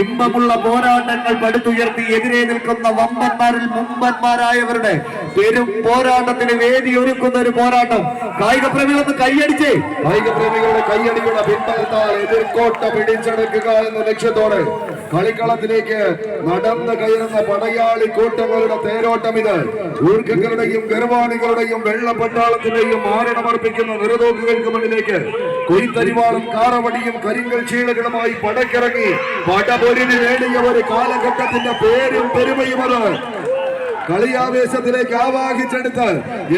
ഇമ്പമുള്ള പോരാട്ടങ്ങൾ പടുത്തുയർത്തി എതിരെ നിൽക്കുന്ന വമ്പന്മാരിൽ മുമ്പന്മാരായവരുടെ പെരും പോരാട്ടത്തിന് വേദി ഒരുക്കുന്ന ഒരു പോരാട്ടം. കായിക പ്രേമികളൊന്ന് കൈയടിച്ചേ. കായിക പ്രേമികളുടെ കൈയടിയുടെ പിന്തുണത്താൽ എതിർക്കോട്ട പിടിച്ചെടുക്കുക എന്ന ലക്ഷ്യത്തോടെ കളിക്കളത്തിലേക്ക് നടന്ന് കയറുന്ന പടയാളി കൂട്ടങ്ങളുടെ തേരോട്ടം ഇത്. ഊർക്കങ്ങളുടെയും ഗർവാണികളുടെയും വെള്ളപ്പട്ടാളത്തിന്റെയും മാരണമർപ്പിക്കുന്ന നിറതോക്കുകൾക്ക് മുന്നിലേക്ക് കൊയ്ത്തരിവാളും കാറവടിയും കരിങ്കൽ ചീളുകളുമായി പടക്കിറങ്ങി പടപൊരിന് നേടിയ ഒരു കാലഘട്ടത്തിന്റെ പേരും പെരുമയും അത്. കളിയാവേശത്തിലേക്ക് ആവാഹിച്ചെടുത്ത്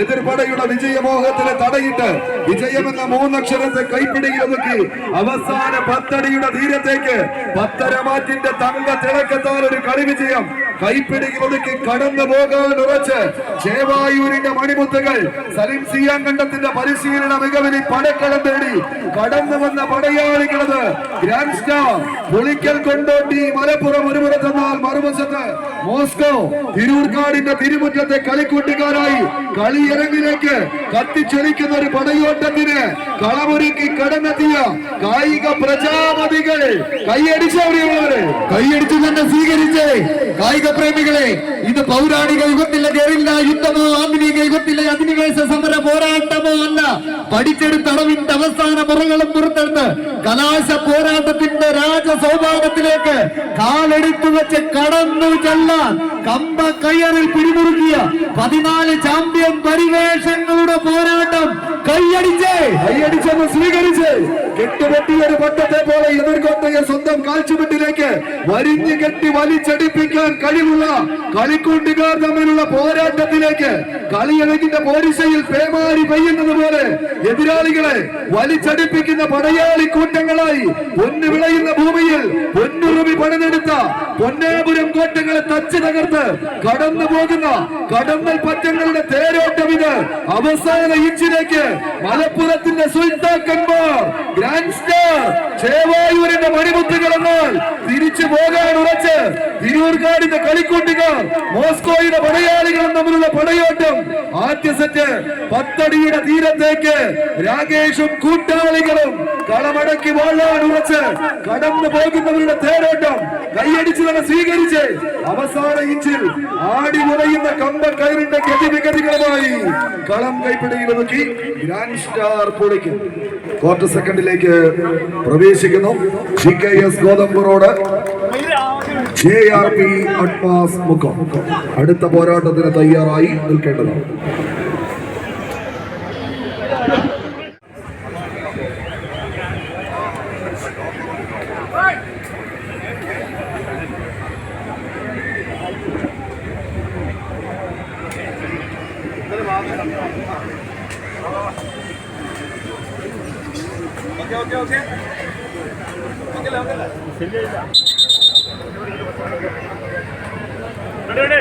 എതിർപടയുടെ വിജയമോഹത്തിന് തടയിട്ട് വിജയമെന്ന മൂന്നക്ഷരത്തെ കൈപ്പിടിയിൽ ഒതുക്കി അവസാന പത്തടിയുടെ തീരത്തേക്ക് പത്തരമാറ്റിന്റെ തങ്ക തിളക്കത്താൽ ഒരു കളി വിജയം കൈപ്പിടിയിൽ കടന്നു പോകാൻ ഉറച്ച് ചേവായൂരിന്റെ മണിമുത്തുകൾ സലിം സിയാങ്കണ്ടത്തിന്റെ പരിശീലന മികവിന് പടക്കളം തേടി കടന്നു വന്ന പടയാളികളത് ഗ്രാൻഡ് സ്റ്റാർ പുളിക്കൽ കൊണ്ടോട്ടി മലപ്പുറം ഒരു പുറത്തെന്നാൽ മറുവശത്ത് മോസ്കോ തിരൂർക്കാടിന്റെ തിരുമുറ്റത്തെ കളിക്കൂട്ടുകാരായി കളിയിറങ്ങിലേക്ക് കത്തിച്ചൊലിക്കുന്ന ഒരു പടയോട്ടത്തിന് കളമൊരുക്കി കടന്നെത്തിയ കായിക പ്രജാപതികൾ. കൈയടിച്ചവരെയുള്ളവര് കൈയടിച്ചു തന്നെ സ്വീകരിച്ചേ കായിക പ്രേമികളെ ഇത് പൗരാണിക യുഗത്തിലെ ഗറില്ല യുദ്ധമോ ആധുനിക യുഗത്തിലെ അധിനിവേശ സമര പോരാട്ടമോ അല്ല. പഠിച്ചെടുത്ത അളവിന്റെ അവസാന മുറകളും പുറത്തെടുത്ത് കലാശ പോരാട്ടത്തിന്റെ രാജസൗഭാഗത്തിലേക്ക് കാലെടുത്തു വെച്ച് കടന്നു ചെല്ലാൻ കമ്പ കയറിൽ പിടിമുറുക്കിയ പതിനാല് ചാമ്പ്യൻ പരിവേഷങ്ങളുടെ പോരാട്ടം കൈയടിച്ചേ. കൈയടിച്ചെന്ന് സ്വീകരിച്ച്. കെട്ടുപൊട്ടിയ ഒരു പട്ടത്തെ പോലെ എതിർക്കൊട്ടയെ സ്വന്തം കാൽച്ചുവട്ടിലേക്ക് വരിഞ്ഞു കെട്ടി വലിച്ചടിപ്പിക്കാൻ കഴിവുള്ള കളിക്കൂട്ടുകാർ തമ്മിലുള്ള പോരാട്ടത്തിലേക്ക് കളിയളകിന്റെ പോരിശയിൽ പേമാരി പെയ്യുന്നത് പോലെ എതിരാളികളെ വലിച്ചടിപ്പിക്കുന്ന പടയാളി കൂട്ടങ്ങളായി പൊന്നു വിളയുന്ന ഭൂമിയിൽ പൊന്നുറുമി പണിതെടുത്ത പൊന്നാപുരം കോട്ടങ്ങളെ തച്ച് തകർത്ത് കടന്നു പോകുന്ന കടന്നൽ പറ്റങ്ങളുടെ തേരോട്ടം ഇത് അവസാന ഇഞ്ചിലേക്ക് മലപ്പുറത്തിന്റെ സുൽത്താക്കന്മാർ സ്റ്റാർ ചേവായൂരിന്റെ മണിമുത്തുകൾ എന്നാൽ തിരിച്ചു പോകാൻ ഉറച്ച് തിരൂർക്കാടിന്റെ കളിക്കൂട്ടുകാർ മോസ്കോയുടെ പടയാളികളും തമ്മിലുള്ള പടയോട്ടം ആദ്യ സെറ്റ് പത്തടിയുടെ തീരത്തേക്ക് രാകേഷും കൂട്ടാളികളും കളമടക്കി വാഴാൻ ഉറച്ച് കടന്നു പോകുന്നവരുടെ തേരോട്ടം കൈയടിച്ച് തന്നെ സ്വീകരിച്ച് അവസാന ഇഞ്ചിൽ ആടി മുറയുന്ന കമ്പ കയറിന്റെ ഗതിവിഗതികളുമായി കളം കൈപ്പിടിയിൽ ഒതുക്കി ഗ്രാൻഡ് സ്റ്റാർ പൊളിക്കും. ക്വാർട്ടർ സെക്കൻഡിലേക്ക് പ്രവേശിക്കുന്നു. ജി കെ എസ് ഗോതമ്പ് ജെ ആർ പി അഡ്മാസ് മുഖം. അടുത്ത പോരാട്ടത്തിന് തയ്യാറായി നിൽക്കേണ്ടതാണ്. Okay okay okay. Okay okay ചെറിയ